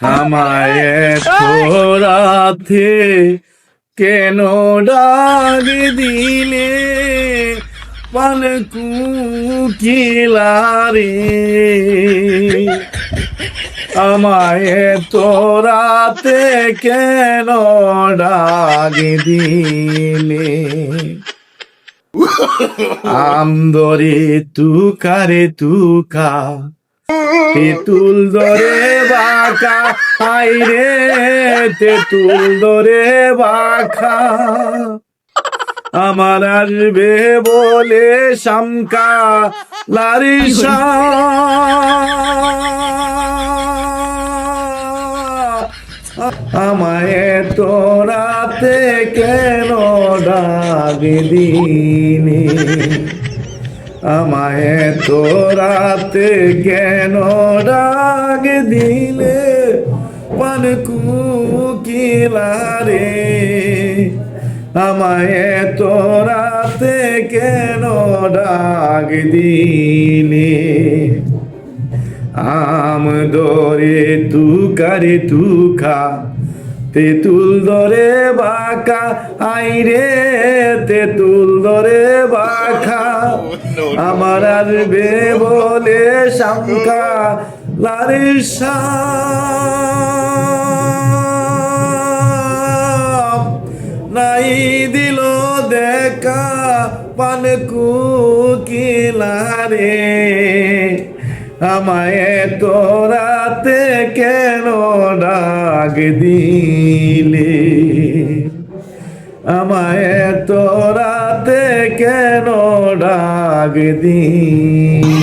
আমায় রাতে কেন ডাক দিলে? পালকু কিলারে আমায় তোরাতে কেন ডাক দিলে? আমদরে তুকারে তুকা তেঁতুল দরে বাঁকা হাই রে তেঁতুল দরে বাঁকা। আমার আসবে বলে শামকা লারিসা আমায় তোরাতে কেন ডাক দিনে? আমায় তোরাতে কেন ডাক দিলে? পান কুকিলারে, আমায় তোরাতে কেন ডাক দিলে? আম দরে তুকারে তুখা, তেঁতুল দরে বাঁকা, আইরে তেঁতুল দরে বাখা আমার আসবে বলে শঙ্কা লারিসা নাই দিল দেখা পান কুকিলারে। আমায় তোরাতে কেন ডাক দিলে? আমায় তোরাতে কেন ডাক দিলে